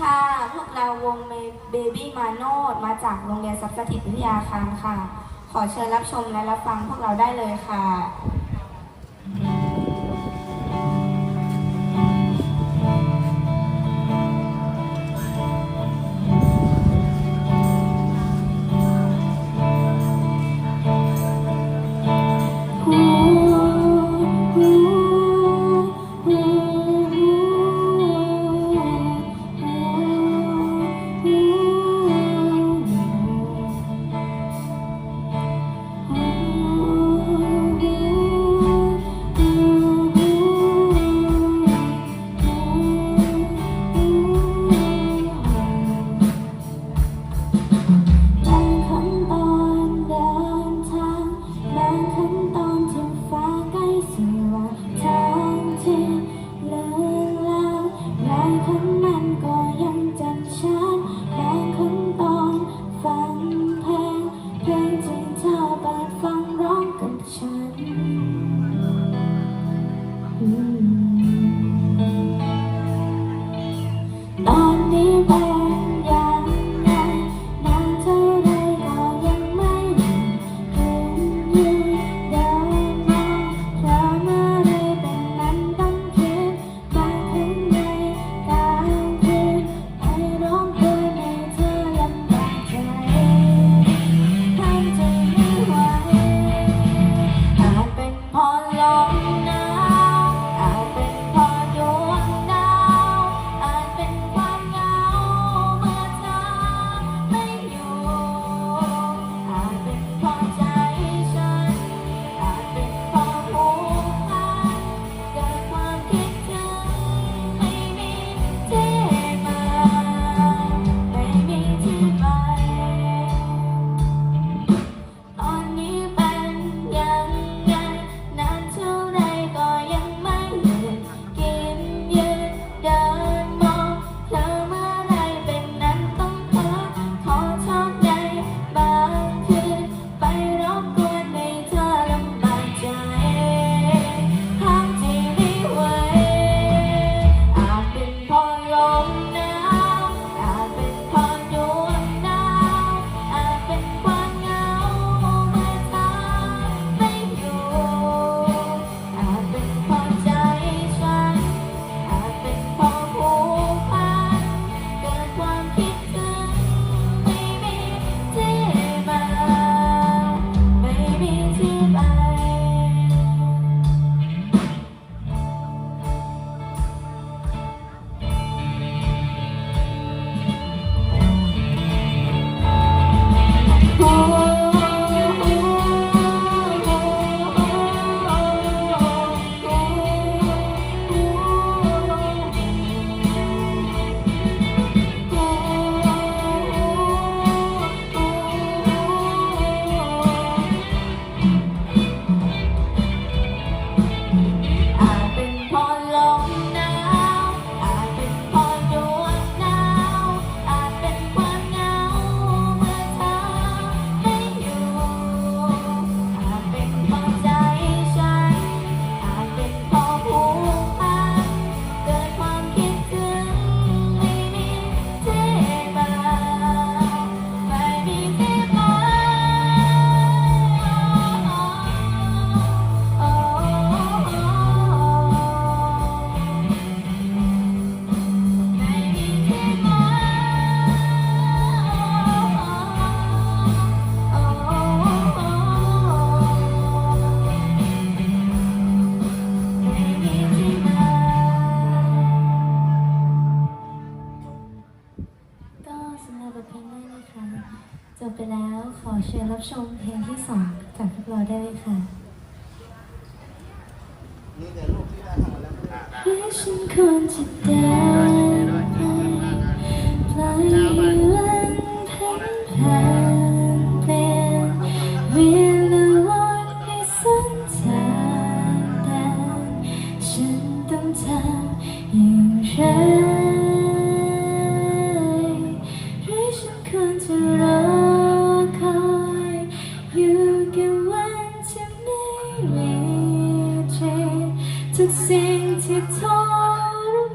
ค่ะ พวกเราวงเบบี้มาโนดมาจากโรงเรียนสัพสถิตวิทยาคารค่ะ ขอเชิญรับชมและรับฟังพวกเราได้เลยค่ะ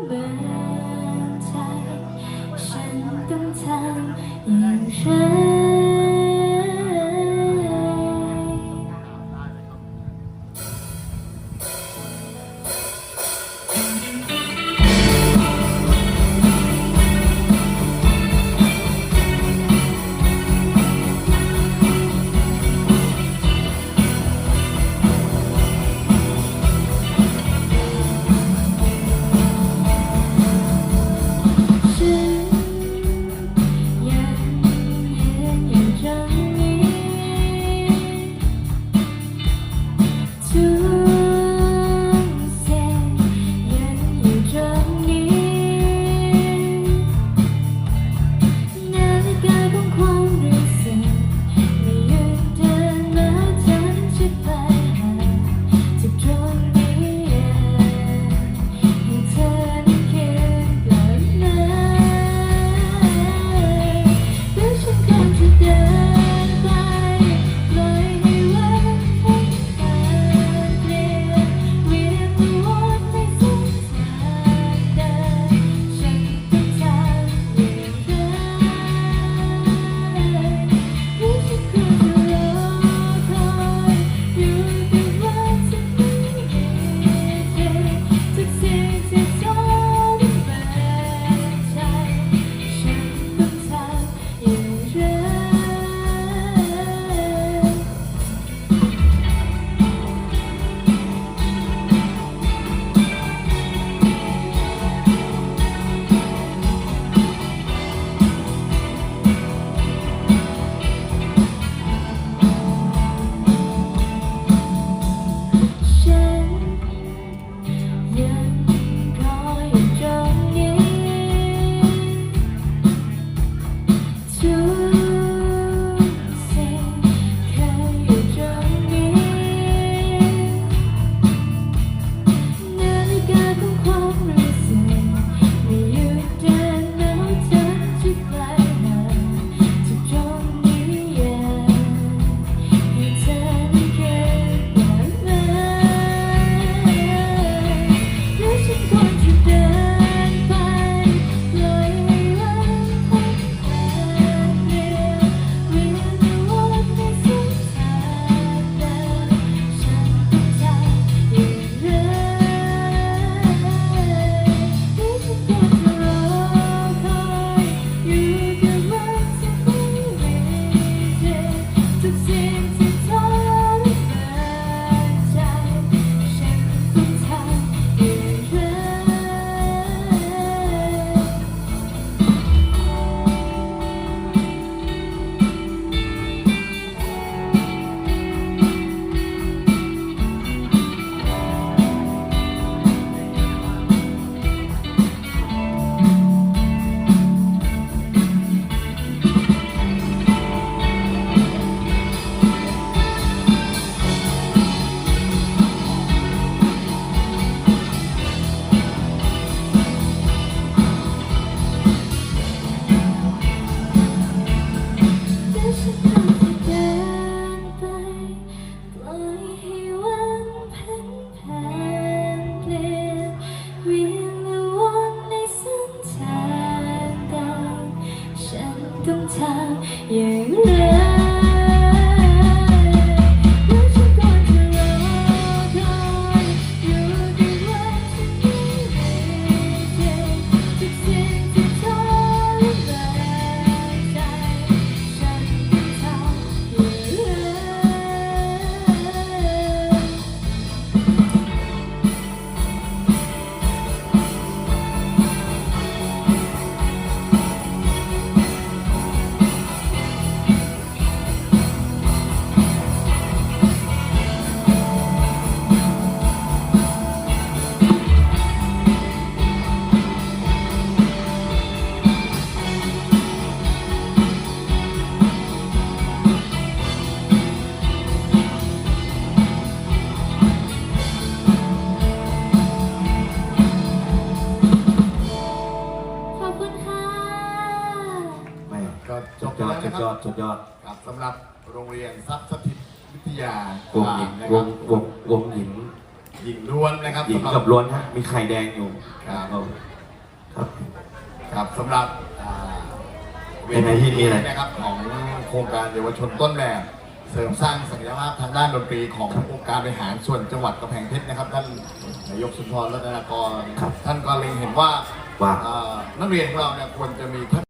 门在山东藏，隐。 ดสุดยอดครับสำหรับโรงเรียนทรัพย์สถิตวิทยาวงหญิงนะวครังบวงวงหญิงหญิงล้วนนะครับหญิงสำหรักับล้วนฮะมีไข่แดงอยู่ครับครับครับสำหรับอ่าเวเป็นไงพี่มีทีอะไรนะครับของโครงการเยาวชนต้นแบบเสริมสร้างศักยภาพทางด้านดนตรีขององค์การบริหารส่วนจังหวัดกำแพงเพชรนะครับท่านนายกสุนทรรัตนากรครับท่านก็เล็งเห็นว่าว่าอ่านักเรียนของเราเนี่ยควรจะมีทั